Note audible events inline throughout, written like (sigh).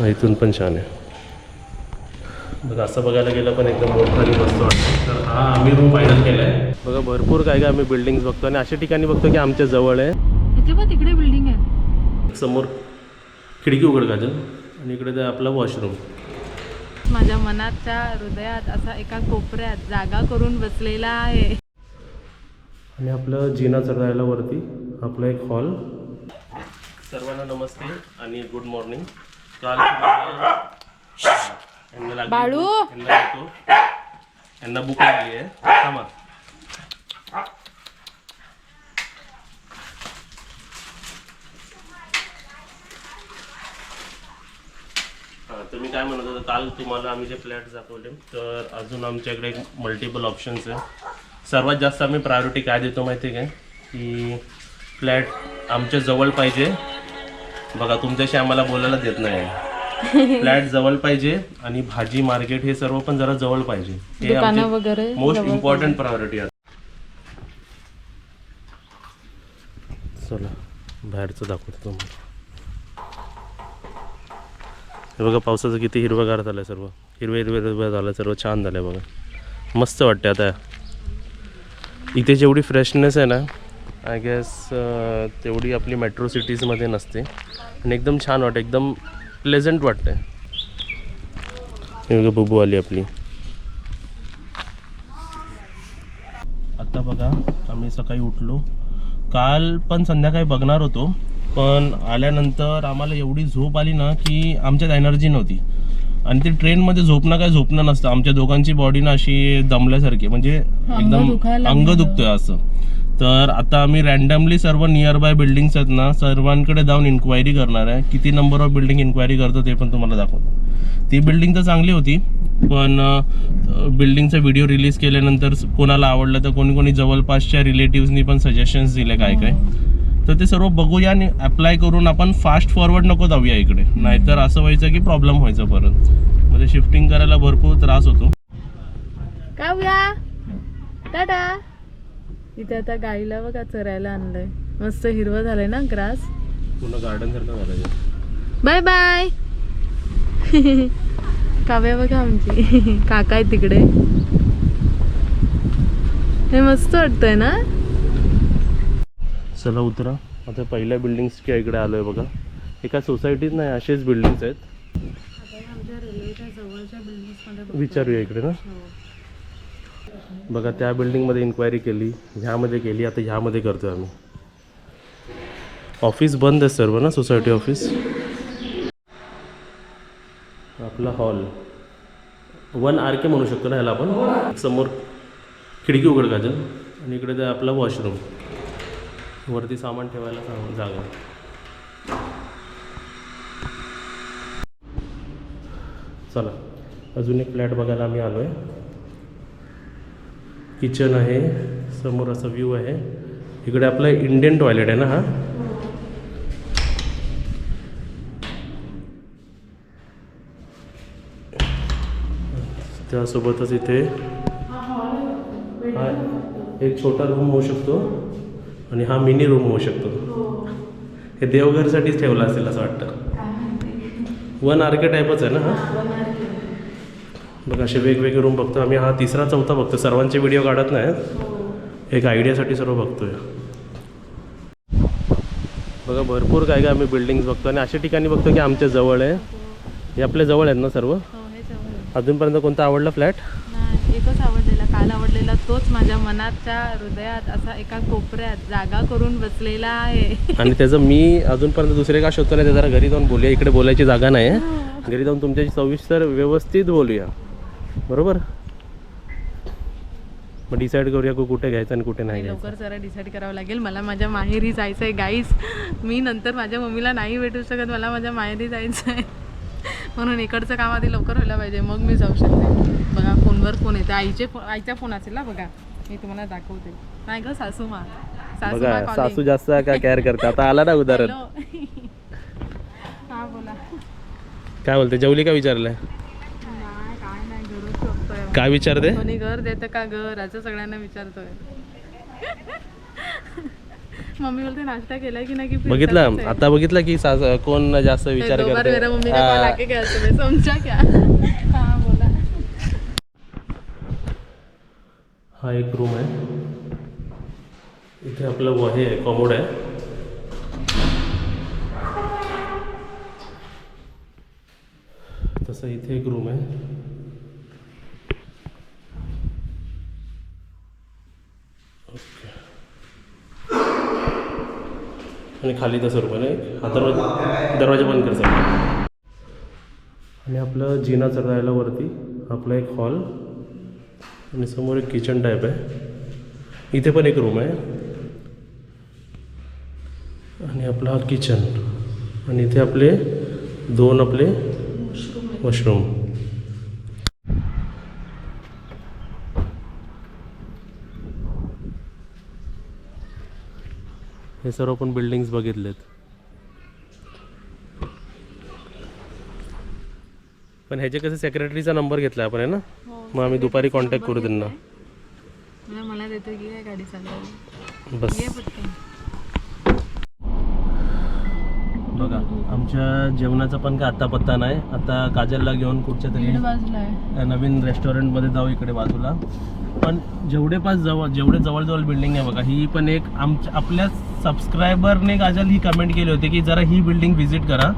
हा, इथून पण छान आहे. बघा असं बघायला गेलं पण एकदम मोठं आणि मस्त वाटतं. तर हा आम्ही रूम फायनल केला आहे बघा भरपूर काय काय आम्ही बिल्डिंग्स बघतो आणि अशा ठिकाणी बघतो की आमच्या जवळ आहे. इथे पण तिकडे बिल्डिंग आहे. समोर खिडकी उघड काजल आणि इकडे ते आपला वॉशरूम माझ्या मनाच्या हृदयात असा एका कोपऱ्यात जागा करून बसलेला आहे. आणि आपलं जिना चढायला वरती आपला एक हॉल सर्वांना नमस्ते आणि गुड मॉर्निंग काल बाळू! भूक. यांना बुक लागली आहे थांबा हां तर मी काय म्हणत होतो काल तुम्हाला आम्ही जे फ्लॅट दाखवले तर अजून आमच्याकडे एक मल्टिपल ऑप्शन्स आहे सर्वात जास्त आम्ही प्रायोरिटी काय देतो माहिती आहे काय की फ्लॅट आमच्या जवळ पाहिजे बघा तुमच्याशी आम्हाला बोलायला देत नाही. (laughs) फ्लॅट जवळ पाहिजे आणि भाजी मार्केट हे सर्व पण जरा जवळ पाहिजे. हे मोस्ट इम्पॉर्टंट प्रायोरिटी आहे. चला बाहेरचं दाखवतो तुम्हाला. हे बघा पावसाचं किती हिरवगार झालं सर्व. हिरवे हिरवे हिरवं झालं सर्व छान झालं बघा. मस्त वाटते आता. इथे जेवढी फ्रेशनेस आहे ना आय गेस uh, तेवढी आपली मेट्रो सिटीजमध्ये नसते. आणि एकदम छान वाटते एकदम प्लेझंट वाटते. हे बुबू आली आपली. आता बघा आम्ही सकाळी उठलो. काल पण संध्याकाळी बघणार होतो पण आल्यानंतर आम्हाला एवढी झोप आली ना की आमच्यात एनर्जी नव्हती. आणि ते ट्रेनमध्ये झोपणं काय झोपणं नसतं. आमच्या दोघांची बॉडी ना अशी दमल्यासारखी म्हणजे एकदम अंग दुखतोय असं. तर आता आम्ही रॅन्डमली सर्व नियर बाय बिल्डिंग्स आहेत ना सर्वांकडे जाऊन इन्क्वायरी करणार आहे. किती नंबर ऑफ बिल्डिंग इन्क्वायरी करतो ते पण तुम्हाला दाखवतो. ती बिल्डिंग तर चांगली होती पण बिल्डिंगचा व्हिडिओ रिलीज केल्यानंतर कोणाला आवडलं तर कोणी कोणी जवळपासच्या रिलेटिव्सनी पण सजेशन्स दिले काय काय. तर ते सर्व बघूया आणि अप्लाय करून आपण फास्ट फॉरवर्ड नको जाऊया इकडे. नाहीतर असं व्हायचं की प्रॉब्लेम व्हायचा परत. म्हणजे शिफ्टिंग करायला भरपूर त्रास होतो. काव्या! टाटा! इथे आता गाईला बघा चरायला आणलंय. मस्त हिरवं झालंय ना ग्रास? पूर्ण गार्डन सारखं झालं बाय बाय काव्या बघा आमची. (laughs) काका आहे तिकडे. हे मस्त वाटतंय ना? चला उतरा. आता पहिल्या बिल्डिंग्सच्या इकडे आलो आहे बघा. एका सोसायटीत नाही असेच बिल्डिंग्स आहेत. विचारूया इकडे ना. बघा त्या बिल्डिंगमध्ये इन्क्वायरी केली ह्यामध्ये केली आता ह्यामध्ये करतो आम्ही. ऑफिस बंद आहे सर्व ना सोसायटी ऑफिस आपला हॉल वन आर के म्हणू शकतो ना ह्याला आपण? समोर खिडकी उघड काजल आणि इकडे ते आपला वॉशरूम वरती सामान ठेवायला सांग जागा. चला. अजून एक फ्लॅट बघायला आम्ही आलो आहे किचन आहे. समोर असा व्ह्यू आहे. इकडे आपलं इंडियन टॉयलेट आहे ना हा? त्यासोबतच इथे हा एक छोटा रूम होऊ शकतो. आणि हा मिनी रूम होऊ शकतो. हे. देवघरसाठीच ठेवला असेल असं वाटतं. वन आर के टाईपच आहे ना हा? बघा असे वेगवेगळे रूम बघतो. आम्ही हा तिसरा चौथा बघतो. सर्वांचे व्हिडिओ काढत नाहीत एक आयडियासाठी सर्व बघतोय. बघा भरपूर काय काय आम्ही बिल्डिंग्स बघतो. आणि अशा ठिकाणी बघतो की आमच्या जवळ आहे. हे आपल्या जवळ आहेत ना सर्व? हो हे अजूनपर्यंत कोणता आवडला फ्लॅट नाही एकच आवडलेला आवडलेला तोच माझ्या मनाच्या हृदयात असा एका कोपऱ्यात जागा करून बसलेला आहे. आणि त्याचं मी अजूनपर्यंत दुसरे का शोधतो नाही जरा घरी जाऊन बोलूया. इकडे बोलायची जागा नाही आहे. घरी जाऊन तुमच्याशी सविस्तर व्यवस्थित बोलूया. बरोबर? मग डिसाईड करूया की कुठे घ्यायचं आणि कुठे नाही लवकर जरा डिसाईड करावं लागेल. मला माझ्या माहेरी जायचं आहे गाईस मी नंतर माझ्या मम्मीला नाही भेटू शकत. मला माझ्या माहेरी जायचं आहे म्हणून इकडचं काम आधी लवकर व्हायला पाहिजे. मग मी जाऊ शकते. बघा. फोनवर फोन येते. आईचे आईचा फोन असेल ना बघा. मी तुम्हाला दाखवते. नाही ग सासू मा. सासू बघा मा सासू जास्त का केअर करते? आता आला ना उदाहरण. (laughs) हा बोला. काय बोलते? जेवली का विचारलंय? काय नाही घरच शोधतोय काय विचारते? कोणी घर देतं का घर असं सगळ्यांना विचारतोय. (laughs) मम्मी बोलते नाश्ता केलाय की नाही बघितलं. आता बघितलं की सास- कोण जास्त विचार कॉल करते (laughs) आके गया तुम्हें समझा क्या हा एक रूम आहे. इथे आपलं हे आहे कॉमोड आहे. तसं इथे एक रूम आहे. ओके आणि खाली तसं रूम आहे हा दरवाजा दरवाजा बंद कर आणि आपलं जिना चढायला वरती आपला एक हॉल आणि समोर एक किचन टाईप आहे. इथे पण एक रूम आहे. आणि आपला हा किचन आणि इथे आपले दोन आपले वॉशरूम हे सर्व आपण बिल्डिंग्स बघितलेत. पण ह्याचे कसे सेक्रेटरीचा नंबर घेतला आपण आहे ना? हो. मग आम्ही दुपारी कॉन्टॅक्ट करू त्यांना. मला मला देतो की काय गाडी चालवायला? बस. बघा आमच्या जेवणाचा पण काय आता पत्ता नाही. आता काजलला घेऊन कुठच्या तरी नवीन रेस्टॉरंटमध्ये जाऊ इकडे बाजूला. पण जेवढे पाच जवळ जेवढे जवळजवळ बिल्डिंग आहे बघा ही पण एक आमच्या आपल्या सबस्क्रायबरने काजल ही कमेंट केली होती की जरा ही बिल्डिंग व्हिजिट करा.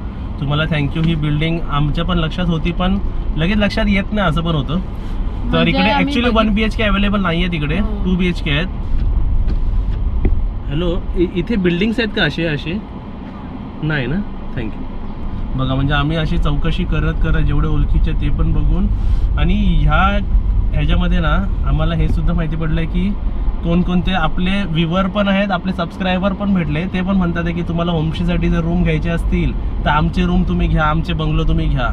तुम्हाला थँक्यू ही बिल्डिंग आमच्या पण लक्षात होती पण लगेच लक्षात येत नाही असं पण होतं. तर म्हणजे इकडे आम्ही actually one B H K available नाही आहे तिकडे. टू बी एच के आहेत. हॅलो इथे बिल्डिंग्स आहेत का असे असे? नाही ना? थँक्यू बघा म्हणजे आम्ही अशी चौकशी करत करत जेवढे ओळखीचे ते पण बघून. आणि ह्या ह्याच्यामध्ये ना आम्हाला हे सुद्धा माहिती पडलं की कोणकोणते आपले व्ह्युअर पण आहेत आपले सबस्क्रायबर पण भेटले ते पण म्हणतात की तुम्हाला होमस्टेसाठी जर रूम घ्यायचे असतील तर आमचे रूम तुम्ही घ्या आमचे बंगलो तुम्ही घ्या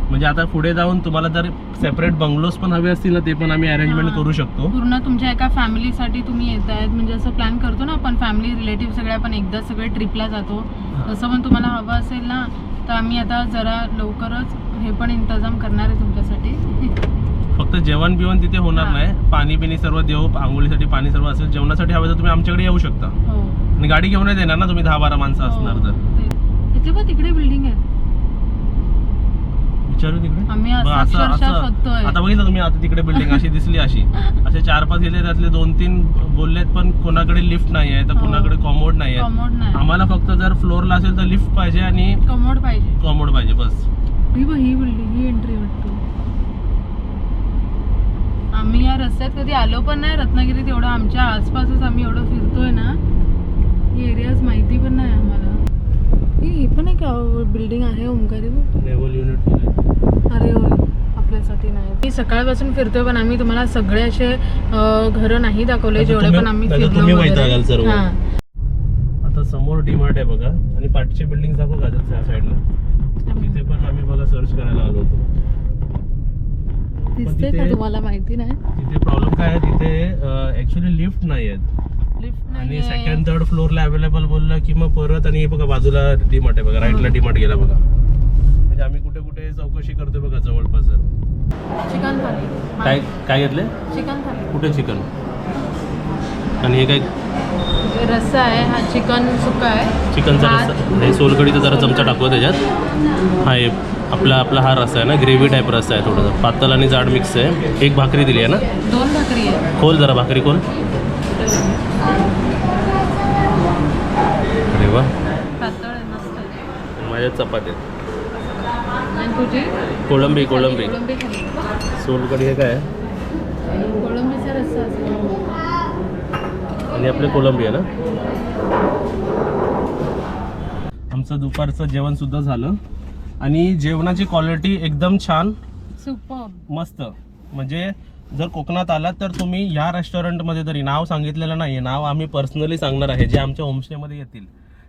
म्हणजे आता पुढे जाऊन तुम्हाला जर सेपरेट बंगलोज पण हवे असतील ना ते पण आम्ही अरेंजमेंट. करू शकतो पूर्ण तुमच्या एका फॅमिलीसाठी तुम्ही येत आहेत म्हणजे असं प्लॅन करतो ना आपण फॅमिली रिलेटिव्ह सगळे आपण एकदा सगळे ट्रिपला जातो. तसं पण तुम्हाला हवं असेल ना तर आम्ही आता जरा लवकरच हे पण इंतजाम करणार आहे तुमच्यासाठी फक्त जेवण बिवण तिथे होणार हा. नाही. पाणी बिणी सर्व देऊ आंघोळीसाठी पाणी सर्व असेल जेवणासाठी हवं तर तुम्ही आमच्याकडे येऊ शकता. हो. आणि गाडी घेऊनच येणार ना तुम्ही दहा बारा माणसं असणार तर. तिकडे बिल्डिंग आहे. विचारू तिकडे? असं असं आता बघितलं तुम्ही आता तिकडे बिल्डिंग अशी दिसली अशी. (laughs) असे चार पाच गेले त्यातले दोन तीन बोललेत पण कोणाकडे लिफ्ट नाही आहे तर हो. कोणाकडे कॉमोड नाही आहे. आम्हाला फक्त जर फ्लोअरला असेल तर लिफ्ट पाहिजे आणि कमोड पाहिजे. कॉमोड पाहिजे बस. ही ही बिल्डिंग ही एंट्री वाटतो आम्ही या रस्त्यात कधी आलो पण नाही रत्नागिरीत एवढं. आमच्या आसपासच आम्ही एवढं फिरतोय ना. ही एरियाज माहिती पण नाही आम्हाला. ही पण एक बिल्डिंग आहे युनिट अरे आपल्यासाठी नाही. मी सकाळपासून फिरतोय पण आम्ही तुम्हाला सगळे असे घरं नाही दाखवले जेवढे पण आम्ही फिरलो. हां. आता समोर डीमार्ट आहे बघा. आणि पाठची बिल्डिंग दाखव का साईडला तिथे पण आम्ही बघा सर्च करायला आलो होतो. दिसते का तुम्हाला? माहिती नाही. तिथे प्रॉब्लेम काय आहे तिथे ऍक्च्युली लिफ्ट नाही आहेत. लिफ्ट आणि सेकंड थर्ड फ्लोअरला अवेलेबल बोललं की मग परत आणि बघा बाजूला डीमार्ट आहे बघा राईटला डीमार्ट गेला बघा. म्हणजे आम्ही कुठे कुठे चौकशी करतोय बघा जवळपास. चिकन काय काय घेतले? चिकन कुठे चिकन? आणि हे काय? रस्सा आहे हा चिकन सुका आहे. चिकनचा. रस्सा. हे सोलकडीचा जरा चमचा टाकू त्याच्यात. हा हे आपला आपला हा रस्सा आहे ना ग्रेव्ही टाईप रस्सा आहे थोडासा. पातळ आणि जाड मिक्स आहे. एक भाकरी दिली आहे ना? दोन भाकरी आहे. खोल जरा भाकरी खोल. अरे वा. माझ्या तुझी? कोळंबी कोळंबी. सोलकढी हे काय आणि आपले कोलंबी आहे ना? आमचं दुपारचं जेवण सुद्धा झालं. आणि जेवणाची क्वालिटी एकदम छान. सुपर मस्त. म्हणजे जर कोकणात आलात तर तुम्ही ह्या रेस्टॉरंटमध्ये तरी नाव सांगितलेलं नाही नाव आम्ही पर्सनली सांगणार आहे जे आमच्या होमस्टेमध्ये येतील.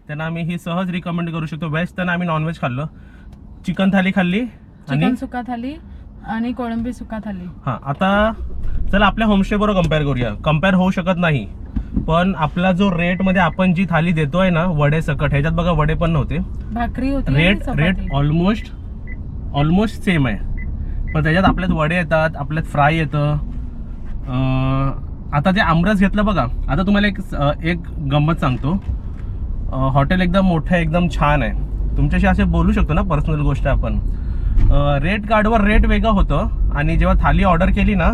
त्यांना आम्ही ही सहज रिकमेंड करू शकतो. व्हेज त्यांना आम्ही नॉनव्हेज खाल्लं. चिकन थाली खाल्ली आणि चिकन सुका थाली आणि कोळंबी सुका थाली. हां आता चला आपल्या होमस्टे बरोबर कंपेअर करूया. कंपेअर होऊ शकत नाही. पण आपला जो रेटमध्ये आपण जी थाली देतोय ना वडे सकट ह्याच्यात बघा वडे पण नव्हते. भाकरी होती आणि rate chapati. Rate almost almost same आहे. पण त्याच्यात आपल्यात वडे येतात आपल्यात फ्राय येतं. अं, आता ते आमरस घेतलं बघा. आता तुम्हाला एक अ, एक गंमत सांगतो. अ, हॉटेल एकदम मोठं आहे एकदम छान आहे. तुमच्याशी असे बोलू शकतो ना पर्सनल गोष्ट आपण. अ, रेट कार्डवर रेट वेगळं होतं. आणि जेव्हा थाली ऑर्डर केली ना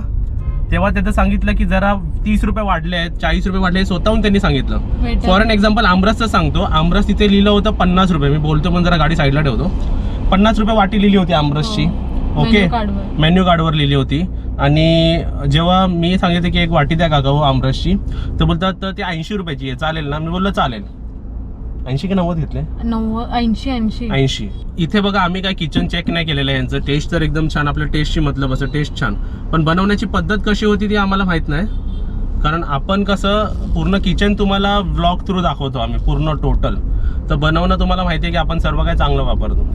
तेव्हा त्याचं सांगितलं की जरा तीस रुपये वाढले आहेत चाळीस रुपये वाढले स्वतःहून त्यांनी सांगितलं. फॉर एन एक्झाम्पल आमरसचं सांगतो. आमरस तिथे लिहिलं होतं पन्नास रुपये. मी बोलतो पण जरा गाडी साईडला ठेवतो. पन्नास रुपये वाटी लिहिली होती आमरसची. ओके. मेन्यू कार्डवर लिहिली होती. आणि जेव्हा मी सांगितलं की एक वाटी द्या काका हो आमरसची तर बोलतात तर ते ऐंशी रुपयाची आहे. चालेल ना? मी बोललो चालेल. ऐंशी की नव्वद घेतले? नव्वद ऐंशी ऐंशी. ऐंशी. इथे बघा आम्ही काय किचन चेक नाही केलेलं आहे यांचं. टेस्ट तर एकदम छान आपल्या टेस्टची मतलब असं टेस्ट छान. पण बनवण्याची पद्धत कशी होती ती आम्हाला माहीत नाही. कारण आपण कसं पूर्ण किचन तुम्हाला ब्लॉग थ्रू दाखवतो आम्ही पूर्ण टोटल तर बनवणं तुम्हाला माहिती आहे की आपण सर्व काय चांगलं वापरतो.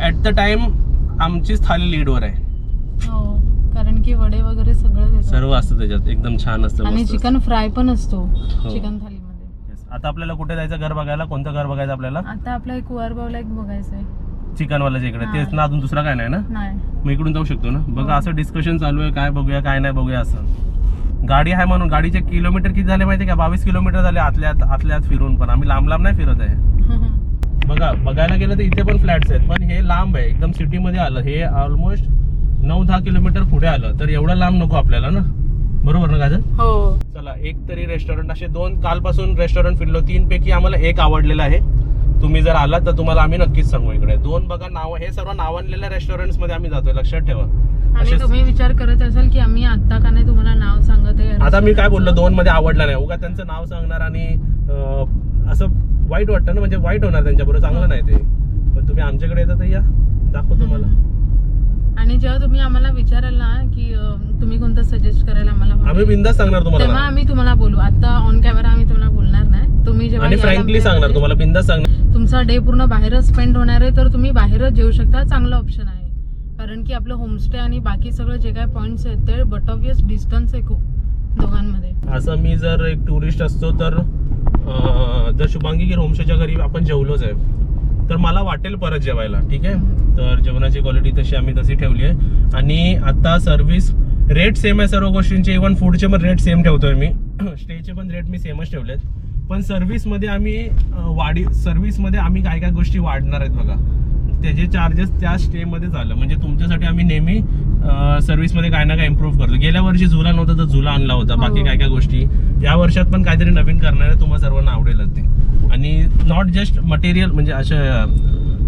ॲट द टाइम आमचीच थाली लीडवर आहे. हो कारण की वडे वगैरे सगळं. सर्व असतं त्याच्यात. एकदम छान असतं आणि चिकन फ्राय पण असतो. हो. चिकन थालीमध्ये Yes. आता आपल्याला कुठे जायचं? घर बघायला? कोणतं घर बघायचं आपल्याला? आता आपला एक कुवारबावला एक बघायचंय चिकनवाल्याच्या इकडे. तेच ना अजून दुसरा काय नाही ना? नाही. मग इकडून जाऊ शकतो ना? बघा हो. असं डिस्कशन चालू आहे काय बघूया काय नाही बघूया असं. गाडी आहे म्हणून गाडीचे किलोमीटर किती झाले माहिती का? बावीस किलोमीटर झाले आतल्या आत- आतल्या आत फिरून पण. आम्ही लांब लांब नाही फिरत आहे. (laughs) बघा बघायला गेलं तर इथे पण फ्लॅट्स आहेत. पण हे लांब आहे. एकदम सिटीमध्ये आलं. हे ऑलमोस्ट नऊ दहा किलोमीटर पुढे आलं. तर एवढं लांब नको आपल्याला ना? बरोबर ना काजल? हो. चला एक तरी रेस्टॉरंट असे दोन कालपासून रेस्टॉरंट फिरलो. तीन पैकी आम्हाला एक आवडलेलं आहे. तुम्ही जर आलात तर तुम्हाला आम्ही नक्कीच सांगू इकडे. दोन बघा नाव हे सर्व नावांलेल्या रेस्टॉरंट्समध्ये आम्ही जातोय लक्षात ठेवा. आणि असेच- तुम्ही विचार करत असाल की आम्ही आता का नाही तुम्हाला नाव सांगत आहे? आता मी काय बोललो दोन मध्ये आवडला नाही. उगा त्यांचं नाव सांगणार आणि अं, असं वाईट वाटतं ना म्हणजे वाईट होणार त्यांच्याबरोबर. चांगलं नाही ते. पण तुम्ही आमच्याकडे येतात तर या. दाखवतो मला. आणि जेव्हा तुम्ही आम्हाला विचाराल ना की अं, तुम्ही कोणतं सजेस्ट करायला आम्हाला आम्ही बिंदास सांगणार तुम्हाला तेव्हा. आम्ही तुम्हाला बोलू. आता ऑन कॅमेरा आम्ही तुम्हाला बोलणार नाही. तुम्ही जेव्हा आणि याल फ्रँकली आमच्या सांगणार तुम्हाला बिंदास सांगणार. तुमचा डे पूर्ण बाहेरच स्पेंड होणार आहे तर तुम्ही बाहेरच जेऊ शकता. चांगलं ऑप्शन आहे. कारण की आपलं होमस्टे आणि बाकी सगळं जे काय पॉईंट्स आहेत ते बट ऑफियस डिस्टन्स आहे खूप दोघांमध्ये. असं मी जर एक टुरिस्ट असतो तर अं, जर शुभांगी गिर होमस्टेच्या घरी आपण जेवलोच आहे. तर मला वाटेल परत जेवायला ठीक आहे? तर जेवणाची क्वालिटी तशी आम्ही तशी ठेवली आहे. आणि आता सर्व्हिस रेट सेम आहे सर्व गोष्टींचे. इव्हन फूडचे पण रेट सेम ठेवतोय मी. (clears throat) स्टेचे पण रेट मी सेमच ठेवलेत. पण सर्व्हिसमध्ये आम्ही वाढी सर्व्हिसमध्ये आम्ही काय काय गोष्टी वाढणार आहेत बघा. त्याचे चार्जेस त्या स्टेमध्ये झालं. म्हणजे तुमच्यासाठी आम्ही नेहमी सर्व्हिसमध्ये काय ना काय इम्प्रूव्ह करतो. गेल्या वर्षी झुला नव्हता तर झुला आणला होता. बाकी हो. काय काय गोष्टी. या वर्षात पण काहीतरी नवीन करणार आहे तुम्हाला सर्वांना आवडेलच ते. आणि नॉट जस्ट मटेरियल म्हणजे अशा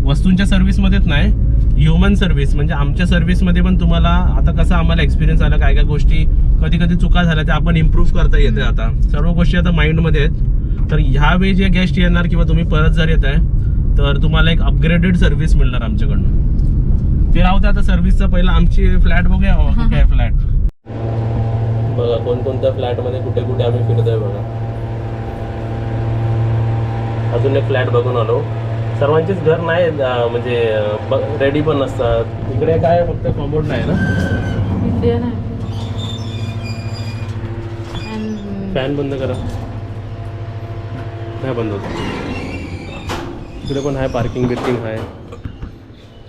वस्तूंच्या सर्व्हिसमध्येच नाही ह्युमन सर्व्हिस म्हणजे आमच्या सर्व्हिसमध्ये पण तुम्हाला आता कसं आम्हाला एक्सपिरियन्स आला काय काय गोष्टी कधी कधी चुका झाल्या त्या आपण इम्प्रूव्ह करता येते आता. सर्व गोष्टी आता माइंडमध्ये आहेत. तर ह्यावेळी जे गेस्ट येणार किंवा तुम्ही परत जर येत आहे तर तुम्हाला एक अपग्रेडेड सर्व्हिस मिळणार आमच्याकडनं. ते राहू दे आता सर्व्हिसचं पहिलं आमची फ्लॅट बघूया काय फ्लॅट बघा कोणकोणत्या फ्लॅटमध्ये कुठे कुठे आम्ही फिरतोय बघा. अजून एक फ्लॅट बघून आलो. सर्वांचीच घर नाही म्हणजे रेडी पण नसतात. इकडे काय फक्त कॉम्पोर्ट नाही ना? फॅन बंद करा. नाही बंद होत. इकडे पण आहे पार्किंग बिर्किंग आहे.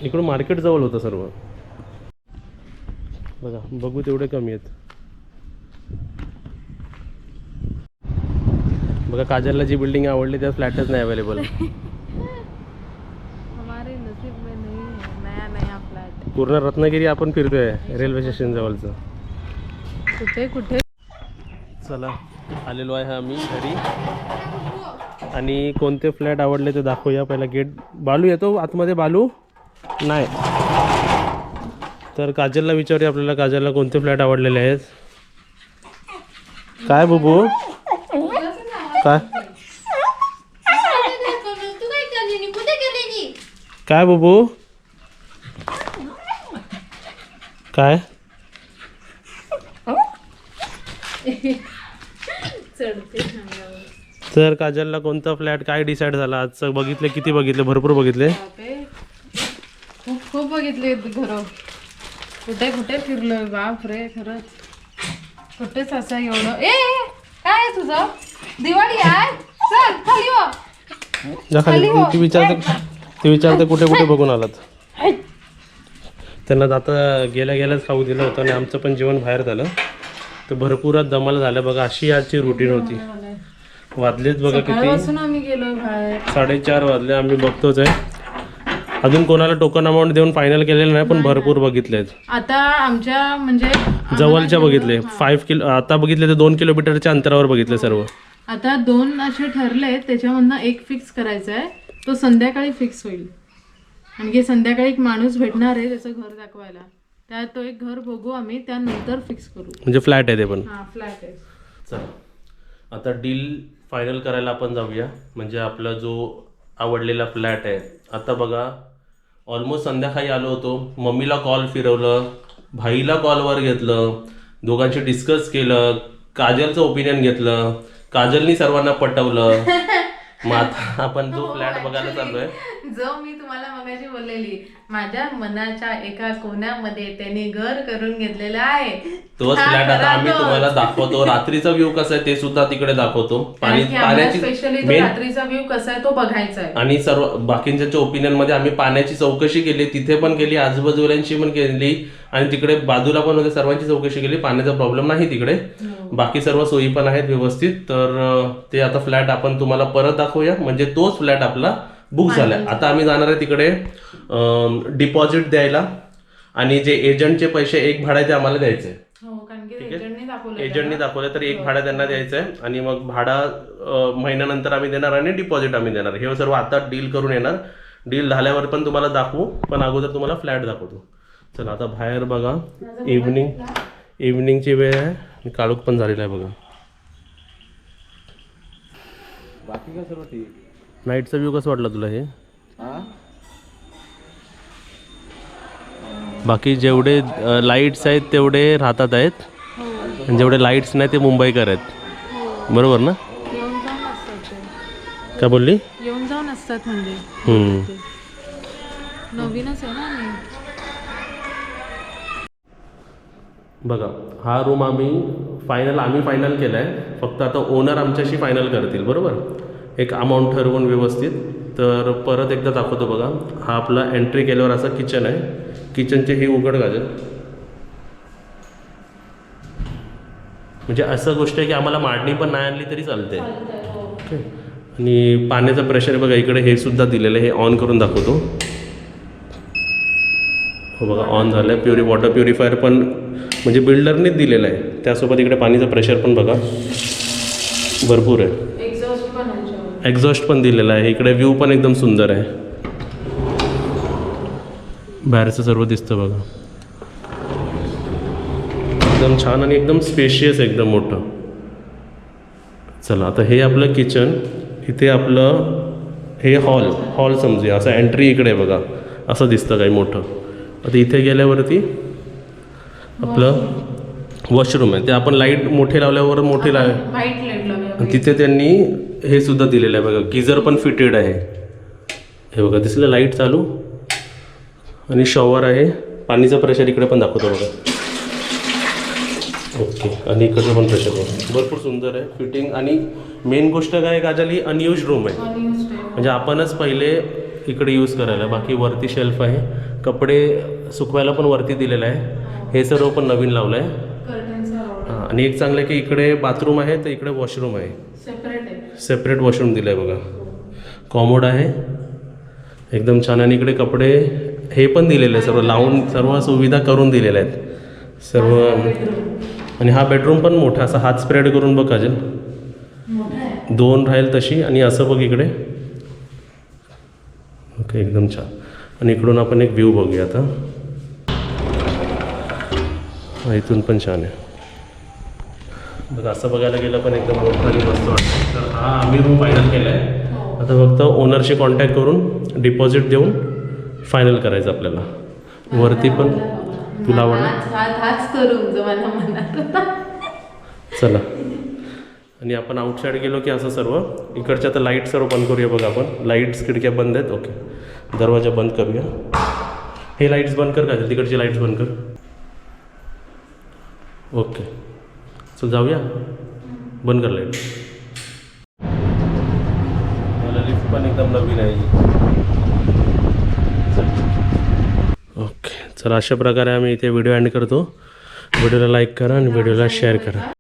इकडून मार्केट जवळ होतं सर्व. बघा बघू तेवढे कमी आहेत. बघा काजलला जी बिल्डिंग आवडली त्या फ्लॅटच नाही अवेलेबल (laughs) हमारे नसीब में नहीं है नया नया फ्लॅट पूर्ण रत्नागिरी आपण फिरतोय रेल्वे स्टेशन जवळचं. कुठे कुठे? चला आलेलो आहे आम्ही घरी. आणि कोणते फ्लॅट आवडले ते दाखवूया. पहिला गेट बालू येतो आतमध्ये बालू? नाही. तर काजलला विचारूया आपल्याला काजलला कोणते फ्लॅट आवडलेले आहेत? काय बुबू? काय? काय बाबू? काय? तर काजलला कोणता फ्लॅट काय डिसाईड झाला? आजचं बघितले किती बघितले? भरपूर बघितले. खूप खूप बघितले घर. कुठे कुठे फिरलोय? बाप रे खरंच. कुठेच असं एवढं ए काय तुझं? दिवाळी आहे. चल खाली हो. जा खाली. ती- विचारते ती विचारते कुठे कुठे बघून आलात? त्यांना आता गेल्या गेल्याच खाऊ दिलं होतं आणि आमचं पण जेवण बाहेर झालं. तर भरपूर दमाला झालं. बघा अशी आजची रुटीन होती. वाजलेत बघा किती. साडेचार वाजले. आम्ही बघतोच आहे. अजून कोणाला टोकन अमाऊंट देऊन फायनल केलेलं नाही पण भरपूर बघितलेत. आता आमच्या म्हणजे जवळच्या बघितले. फाईव्ह किलो आता बघितले तर दोन किलोमीटरच्या अंतरावर बघितले सर्व. आता दोन असे ठरले त्याच्यामधनं एक फिक्स करायचा आहे. तो संध्याकाळी फिक्स होईल. आणखी संध्याकाळी एक माणूस भेटणार आहे त्याचं घर दाखवायला. त्यात तो एक घर बघू आम्ही त्यानंतर फिक्स करू. म्हणजे फ्लॅट आहे ते पण. हा फ्लॅट आहे. चला. आता डील फायनल करायला आपण जाऊया. म्हणजे आपला जो आवडलेला फ्लॅट आहे. आता बघा ऑलमोस्ट संध्याकाळी आलो होतो. मम्मीला कॉल फिरवलं भाईला कॉलवर घेतलं दोघांशी डिस्कस केलं काजलचं ओपिनियन घेतलं. काजलनी सर्वांना पटवलं. (laughs) मग आता आपण जो फ्लॅट बघायला चाललोय. जो मी तुम्हाला मगाशी बोललेली माझ्या मनाच्या एका कोण्यामध्ये त्याने घर करून घेतलेलं आहे. तोच हा, फ्लॅट आता आम्ही. तुम्हाला दाखवतो. रात्रीचा व्ह्यू कसा आहे ते सुद्धा तिकडे दाखवतो. पाणी स्पेशली पाण्याची मेन रात्रीचा व्ह्यू कसा आहे तो बघायचा आहे. आणि सर्व बाकींच्या ओपिनियनमध्ये आम्ही पाण्याची चौकशी केली तिथे पण केली आजूबाजूल्यांची पण केली आणि तिकडे बाजूला पण होते सर्वांची चौकशी केली. पाण्याचा प्रॉब्लेम नाही तिकडे. बाकी सर्व सोयी पण आहेत व्यवस्थित तर ते आता फ्लॅट आपण तुम्हाला परत दाखवूया. म्हणजे तोच फ्लॅट आपला बुक झालाय. आता आम्ही जाणार आहे तिकडे डिपॉझिट द्यायला. आणि जे एजंटचे पैसे एक भाडं ते आम्हाला द्यायचे हो एजंटने दाखवलं तर एक भाडं त्यांना द्यायचं आहे आणि मग भाडा महिन्यानंतर आम्ही देणार आणि डिपॉझिट आम्ही देणार. हे सर्व आता डील करून येणार. डील झाल्यावर पण तुम्हाला दाखवू. पण अगोदर तुम्हाला फ्लॅट दाखवतो. चला आता बाहेर बघा. इव्हनिंग इव्हनिंगची वेळ आहे. काळोख पण झालेला आहे बघा. बाकी काय सर्व ठीक? नाईटचा व्ह्यू कसं वाटलं तुला हे? हा? बाकी जेवढे लाईट्स आहेत तेवढे राहतात आहेत. आणि जेवढे लाईट्स नाही ते मुंबईकर आहेत. बरोबर ना? येऊन जाऊन असतात ते. काय बोलली? येऊन जाऊन असतात म्हणजे. हम्म. नवीनच आहे ना? बघा हा रूम आम्ही फायनल आम्ही फायनल केला आहे फक्त आता ओनर आमच्याशी फायनल करतील बरोबर? एक अमाऊंट ठरवून व्यवस्थित. तर परत एकदा दाखवतो बघा. हा आपला एंट्री केल्यावर असा किचन आहे. किचनचे हे उघड गाजल म्हणजे असं गोष्ट आहे की आम्हाला मांडणी पण नाही आणली तरी चालते ओके. आणि पाण्याचं प्रेशर बघा इकडे हे सुद्धा दिलेलं आहे. हे ऑन करून दाखवतो. हो बघा ऑन झालं आहे प्युरी वॉटर प्युरिफायर पण म्हणजे बिल्डरनेच दिलेलं आहे. त्यासोबत इकडे पाणीचं प्रेशर पण बघा. भरपूर आहे. एक्झॉस्ट पण दिलेला आहे. इकडे व्ह्यू पण एकदम सुंदर आहे. बाहेरचं सर्व दिसतं बघा. एकदम छान आणि एकदम स्पेशियस एकदम मोठं. चला आता हे आपलं किचन इथे आपलं हे हॉल हॉल समजूया. असं एंट्री इकडे बघा. असं दिसतं काही मोठं. आता इथे गेल्यावरती आपलं वॉशरूम. आहे. ते आपण लाइट मोठे लावल्यावर मोठे लाव आणि तिथे त्यांनी हे सुद्धा दिलेलं आहे बघा. गिझर पण फिटेड आहे. हे बघा दिसलं लाइट चालू. आणि शॉवर आहे. पाणीचं प्रेशर इकडे पण दाखवतो बघा. ओके आणि इकडचं पण प्रेशर बघा. भरपूर सुंदर आहे. फिटिंग आणि मेन गोष्ट काय काजल? अनयूज रूम आहे. म्हणजे आपणच पहिले इकडे यूज करायला. बाकी वरती शेल्फ आहे. कपडे सुकवायला पण वरती दिलेलं आहे. हे सर्व पण नवीन लावलं आहे. हां आणि एक चांगलं आहे की इकडे बाथरूम आहे तर इकडे वॉशरूम आहे. सेपरेट वॉशरूम दिलं आहे बघा. कॉमोड आहे. एकदम छान आणि इकडे कपडे हे पण दिलेले आहे सर्व लावून सर्व सुविधा करून दिलेल्या आहेत. सर्व आणि हा बेडरूम पण मोठा असा हात स्प्रेड करून बघ काजल. आहे. दोन राहील तशी आणि असं बघ इकडे. ओके एकदम छान. आणि इकडून आपण एक व्ह्यू बघूया आता. इथून पण छान आहे. बघा असं बघायला गेलं पण एकदम मोठं आणि मस्त वाटतं. तर हा आम्ही रूम फायनल केला आहे आता फक्त ओनरशी कॉन्टॅक्ट करून डिपॉझिट देऊन फायनल करायचं आपल्याला. वरती पण तुला आवडलं. चला. आणि आपण आउटसाईड गेलो की असं सर्व. इकडच्या आता लाइट सर्व बंद करूया बघा आपण. लाईट्स खिडक्या बंद आहेत. ओके दरवाजा बंद करूया हे लाईट्स बंद कर का तिकडची लाईट्स बंद कर। ओके चल जाऊया। बंद कर लाइट मला लिफ्ट पण एकदम नवीन आहे. ओके चला अशा प्रकारे आम्ही इथे व्हिडिओ एंड करतो. व्हिडिओला लाईक करा आणि व्हिडिओला शेअर करा.